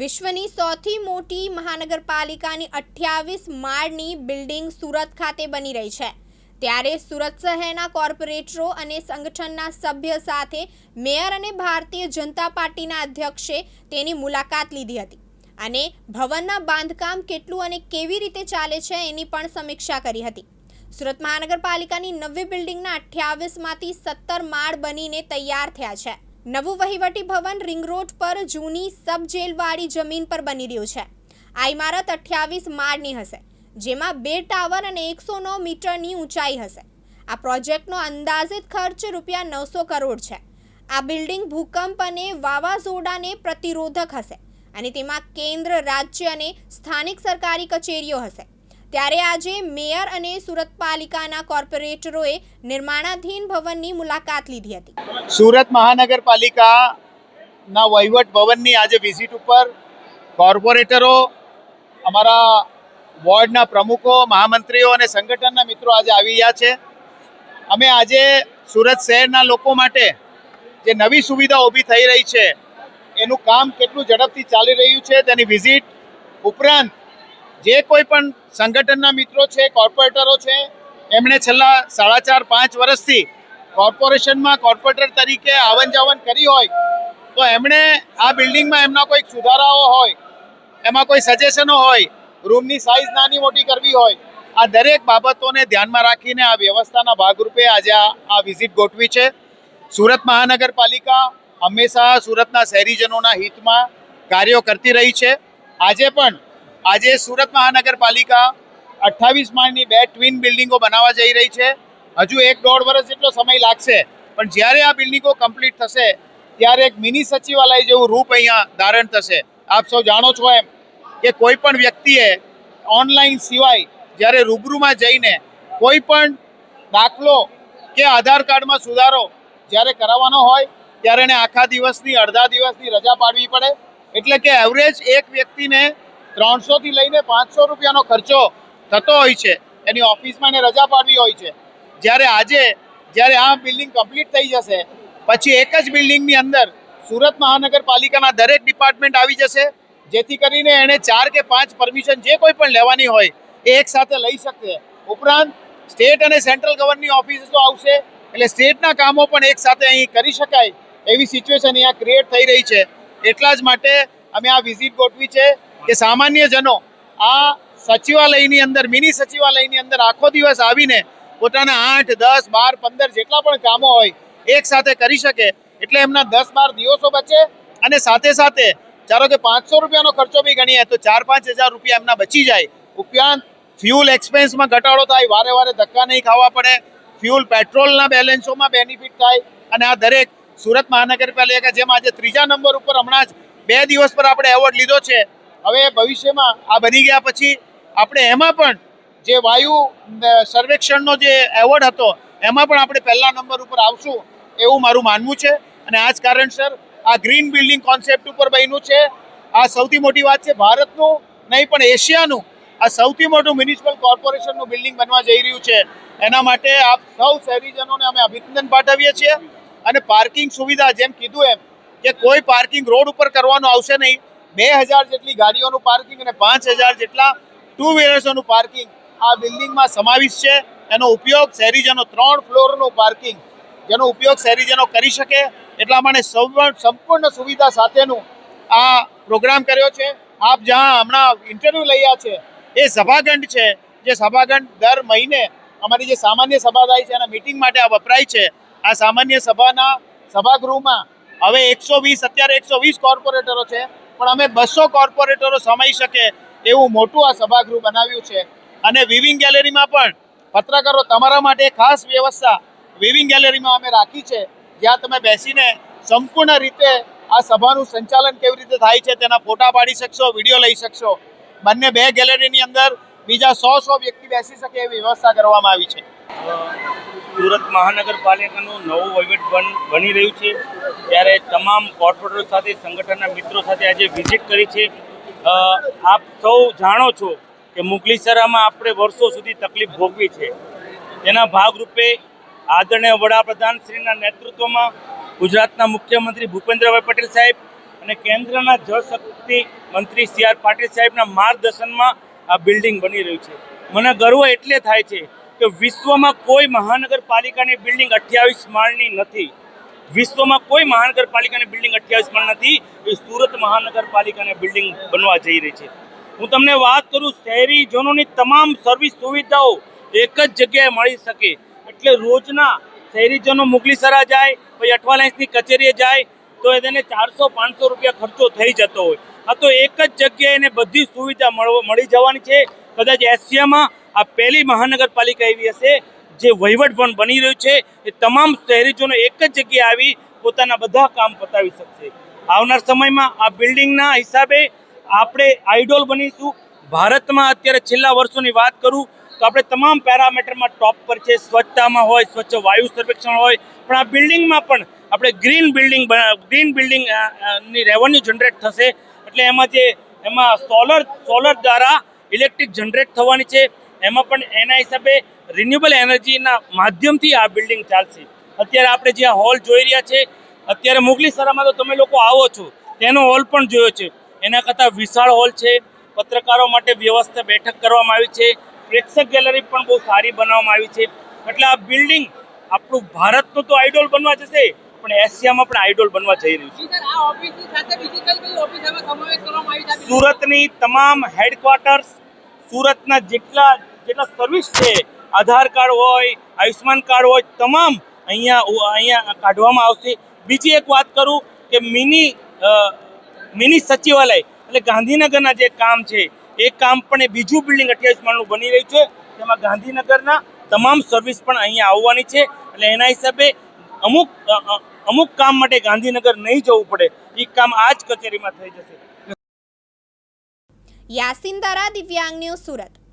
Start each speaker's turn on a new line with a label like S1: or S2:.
S1: વિશ્વની સૌથી મોટી મહાનગરપાલિકાની અઠ્યાવીસ માળની બિલ્ડિંગ સુરત ખાતે બની રહી છે. ત્યારે સુરત શહેરના કોર્પોરેટરો અને સંગઠનના સભ્ય સાથે મેયર અને ભારતીય જનતા પાર્ટીના અધ્યક્ષે તેની મુલાકાત લીધી હતી. અને ભવનના બાંધકામ કેટલું અને કેવી રીતે ચાલે છે એની પણ સમીક્ષા કરી હતી. સુરત મહાનગરપાલિકાની નવી બિલ્ડિંગના અઠ્યાવીસમાંથી સત્તર માળ બનીને તૈયાર થયા છે. નવું વહીવટી ભવન રિંગ રોડ પર જૂની સબ જેલવાળી જમીન પર બની રહ્યું છે. આ ઇમારત અઠ્યાવીસ માળની હશે, જેમાં બે ટાવર અને એકસો નવ મીટરની ઊંચાઈ હશે. આ પ્રોજેક્ટનો અંદાજિત ખર્ચ રૂપિયા નવસો કરોડ છે. આ બિલ્ડિંગ ભૂકંપ અને વાવાઝોડાને પ્રતિરોધક હશે અને તેમાં કેન્દ્ર, રાજ્ય અને સ્થાનિક સરકારી કચેરીઓ હશે. ત્યારે આજે મેયર અને સુરત પાલિકાના કોર્પોરેટરોએ નિર્માણાધીન ભવનની મુલાકાત લીધી હતી.
S2: સુરત મહાનગરપાલિકાના વહીવટ ભવનની આજે વિઝિટ ઉપર કોર્પોરેટરો, અમારા વોર્ડના પ્રમુખો, મહામંત્રીઓ અને સંગઠનના મિત્રો આજે આવી રહ્યા છે. અમે આજે સુરત શહેરના લોકો માટે જે નવી સુવિધા ઊભી થઈ રહી છે, એનું કામ કેટલું ઝડપથી ચાલી રહ્યું છે, તેની વિઝિટ ઉપરાંત જે કોઈ પણ સંગઠનના મિત્રો છે, કોર્પોરેટરો છે, એમણે છેલ્લા સાડા ચાર, પાંચ વર્ષથી કોર્પોરેશનમાં કોર્પોરેટર તરીકે આવન જાવન કરી હોય, તો એમણે આ બિલ્ડિંગમાં એમના કોઈક સુધારાઓ હોય, એમાં કોઈ સજેશનો હોય, રૂમની સાઇઝ નાની મોટી કરવી હોય, આ દરેક બાબતોને ધ્યાનમાં રાખીને આ વ્યવસ્થાના ભાગરૂપે આજે આ આ વિઝિટ ગોઠવી છે. સુરત મહાનગરપાલિકા હંમેશા સુરતના શહેરીજનોના હિતમાં કાર્યો કરતી રહી છે. આજે પણ આજે સુરત મહાનગરપાલિકા અઠ્ઠાવીસ માળની બે ટ્વિન બિલ્ડિંગો બનાવવા જઈ રહી છે. હજુ એક દોઢ વર્ષ જેટલો સમય લાગશે, પણ જ્યારે આ બિલ્ડિંગો કમ્પ્લીટ થશે, ત્યારે એક મિની સચિવાલય જેવું રૂપ અહીંયા ધારણ થશે. આપ સૌ જાણો છો એમ કે કોઈ પણ વ્યક્તિએ ઓનલાઈન સિવાય જ્યારે રૂબરૂમાં જઈને કોઈ પણ દાખલો કે આધાર કાર્ડમાં સુધારો જ્યારે કરાવવાનો હોય, ત્યારે એને આખા દિવસની, અડધા દિવસની રજા પાડવી પડે. એટલે કે એવરેજ એક વ્યક્તિને ત્રણસોથી લઈને પાંચસો રૂપિયાનો ખર્ચો થતો હોય છે. એની ઓફિસમાં એને રજા પાડવી હોય છે. જ્યારે આજે, જ્યારે આ બિલ્ડિંગ કમ્પ્લીટ થઈ જશે, પછી એક જ બિલ્ડિંગની અંદર સુરત મહાનગરપાલિકાના દરેક ડિપાર્ટમેન્ટ આવી જશે, જેથી કરીને એણે ચાર કે પાંચ પરમિશન જે કોઈ પણ લેવાની હોય, એ એક સાથે લઈ શકશે ઉપરાંત, સ્ટેટ અને સેન્ટ્રલ ગવર્નની ઓફિસો આવશે, એટલે સ્ટેટના કામો પણ એક સાથે અહીં કરી શકાય, એવી સિચ્યુએશન અહીંયા ક્રિએટ થઈ રહી છે. એટલા જ માટે અમે આ વિઝિટ ગોઠવી છે. કે સામાન્ય જનો આ સચિવાલયની અંદર, મિની સચિવાલયની અંદર આખો દિવસ આવીને પોતાના આઠ, દસ, બાર, પંદર જેટલા પણ કામો હોય, એક સાથે કરી શકે, એટલે એમના દસ, બાર દિવસો બચે અને સાથે સાથે ધારો કે પાંચસો રૂપિયાનો ખર્ચો બી ગણીએ તો ચાર, પાંચ હજાર રૂપિયા એમના બચી જાય. ઉપરાંત ફ્યુલ એક્સપેન્સમાં ઘટાડો થાય, વારે વારે ધક્કા નહીં ખાવા પડે, ફ્યુલ પેટ્રોલના બેલેન્સોમાં બેનિફિટ થાય અને આ દરેક સુરત મહાનગરપાલિકા, જેમાં આજે ત્રીજા નંબર ઉપર હમણાં જ બે દિવસ પર આપણે એવોર્ડ લીધો છે હવે ભવિષ્યમાં આ બની ગયા પછી આપણે એમાં પણ જે વાયુ સર્વેક્ષણનો જે એવોર્ડ હતો, એમાં પણ આપણે પહેલા નંબર ઉપર આવશું એવું મારું માનવું છે. અને આ જ કારણસર આ ગ્રીન બિલ્ડિંગ કોન્સેપ્ટ ઉપર બન્યું છે. આ સૌથી મોટી વાત છે ભારતનું, નહીં પણ એશિયાનું. આ સૌથી મોટું મ્યુનિસિપલ કોર્પોરેશનનું બિલ્ડિંગ બનવા જઈ રહ્યું છે. એના માટે આપ સૌ શહેરીજનોને અમે અભિનંદન પાઠવીએ છીએ. અને પાર્કિંગ સુવિધા જેમ કીધું એમ કે કોઈ પાર્કિંગ રોડ ઉપર કરવાનું આવશે નહીં. બે હજાર જેટલી ગાડીઓનું પાર્કિંગ અને પાંચ હજાર જેટલા ટુ વ્હીલર્સોનું પાર્કિંગ આ બિલ્ડિંગમાં સમાવિષ્ટ છે. એનો ઉપયોગ શહેરીજનો ત્રણ ફ્લોરનું પાર્કિંગ, જેનો ઉપયોગ શહેરીજનો કરી શકે. એટલા માટે સંપૂર્ણ સુવિધા સાથેનું આ પ્રોગ્રામ કર્યો છે. આપ જ્યાં હમણાં ઇન્ટરવ્યૂ લઈ છે, એ સભાખંડ છે, જે સભાખંડ દર મહિને અમારી જે સામાન્ય સભા થાય છે, એના મિટિંગ માટે આ વપરાય છે. આ સામાન્ય સભાના સભાગૃહમાં હવે એકસો વીસ, અત્યારે એકસો વીસ કોર્પોરેટરો છે. પણ અમે બસો કોર્પોરેટરો સમાઈ શકે એવું મોટું આ સભાગૃહ બનાવ્યું છે. અને વિવિંગ ગેલેરીમાં પણ પત્રકારો તમારા માટે ખાસ વ્યવસ્થા વિવિંગ ગેલેરીમાં અમે રાખી છે. જ્યાં તમે બેસીને સંપૂર્ણ રીતે આ સભાનું સંચાલન કેવી રીતે થાય છે તેના ફોટા પાડી શકશો, વીડિયો લઈ શકશો. બંને બે ગેલેરીની અંદર બીજા સો સો વ્યક્તિ બેસી શકે એવી વ્યવસ્થા કરવામાં આવી છે.
S3: સુરત મહાનગરપાલિકાનું નવું વહીવટ બન રહ્યું છે. ત્યારે તમામ કોર્પોરેટરો સાથે, સંગઠનના મિત્રો સાથે આજે વિઝિટ કરી છે. આપ સૌ જાણો છો કે મુગલીસરામાં આપણે વર્ષો સુધી તકલીફ ભોગવી છે. તેના ભાગરૂપે આદરણીય વડાપ્રધાન શ્રીના નેતૃત્વમાં ગુજરાતના મુખ્યમંત્રી ભૂપેન્દ્રભાઈ પટેલ સાહેબ અને કેન્દ્રના જળશક્તિ મંત્રી સી આર પાટીલ સાહેબના માર્ગદર્શનમાં આ બિલ્ડિંગ બની રહ્યું છે. મને ગર્વ એટલે થાય છે કે વિશ્વમાં કોઈ મહાનગરપાલિકાની બિલ્ડિંગ અઠ્યાવીસ માળની નથી. વિશ્વમાં કોઈ મહાનગરપાલિકાની બિલ્ડિંગ અઠ્યાવીસ માળ નથી. એ સુરત મહાનગરપાલિકાની બિલ્ડિંગ બનવા જઈ રહી છે. હું તમને વાત કરું, શહેરીજનોની તમામ સર્વિસ સુવિધાઓ એક જ જગ્યાએ મળી શકે. એટલે રોજના શહેરીજનો મુગલીસરા જાય, પછી અઠવાલાઇન્સની કચેરીએ જાય, તો એને ચારસો પાંચસો રૂપિયા ખર્ચો થઈ જતો હોય. આ તો એક જ જગ્યાએ એને બધી સુવિધા મળી જવાની છે. કદાચ એશિયામાં આ પહેલી મહાનગરપાલિકા એવી હશે જે વહીવટ પણ બની રહ્યું છે. એ તમામ શહેરીજોને એક જ જગ્યાએ આવી પોતાના બધા કામ પતાવી શકશે. આવનાર સમયમાં આ બિલ્ડિંગના હિસાબે આપણે આઈડોલ બનીશું. ભારતમાં અત્યારે છેલ્લા વર્ષોની વાત કરું તો આપણે તમામ પેરામીટરમાં ટોપ પર છે. સ્વચ્છતામાં હોય, સ્વચ્છ વાયુ સર્વેક્ષણ હોય પણ આ બિલ્ડિંગમાં પણ આપણે ગ્રીન બિલ્ડિંગ ગ્રીન બિલ્ડિંગની રેવન્યુ જનરેટ થશે. એટલે એમાં જે, એમાં સોલર સોલર દ્વારા ઇલેક્ટ્રિક જનરેટ થવાની છે. એમાં પણ એના હિસાબે રિન્યુએબલ એનર્જીના માધ્યમથી આ બિલ્ડિંગ ચાલશે. અત્યારે આપણે જે હોલ જોઈ રહ્યા છે, અત્યારે મુગલીસરામાં તો તમે લોકો આવો છો. તેનો હોલ પણ જોયો છે. એના કરતાં વિશાળ હોલ છે. પત્રકારો માટે વ્યવસ્થા બેઠક કરવામાં આવી છે. પ્રેક્ષક ગેલેરી પણ બહુ સારી બનાવવામાં આવી છે. એટલે આ બિલ્ડિંગ આપણું ભારતનું તો આઇડોલ બનવા જશે પણ એશિયામાં પણ આઇડોલ બનવા જઈ રહ્યું છે. સુરતની તમામ હેડક્વાર્ટર્સ સુરતના જેટલા જેટલા સર્વિસ છે આધાર કાર્ડ હોય આયુષ્માન કાર્ડ હોય તમામ અહીંયા અહીંયા કાઢવામાં આવશે. બીજી એક વાત કરું કે મિની મિની સચિવાલય એટલે ગાંધીનગરના જે કામ છે એ કામ પણ એ બીજું બિલ્ડિંગ અઠ્યાવીસ માળનું બની રહ્યું છે. તેમાં ગાંધીનગરના તમામ સર્વિસ પણ અહીંયા આવવાની છે. એટલે એના હિસાબે અમુક અમુક કામ માટે ગાંધીનગર નહીં જવું પડે. એ કામ આ જ કચેરીમાં થઈ જશે.
S1: યાસીન દરા દિવ્યાંગ ન્યૂઝ સુરત.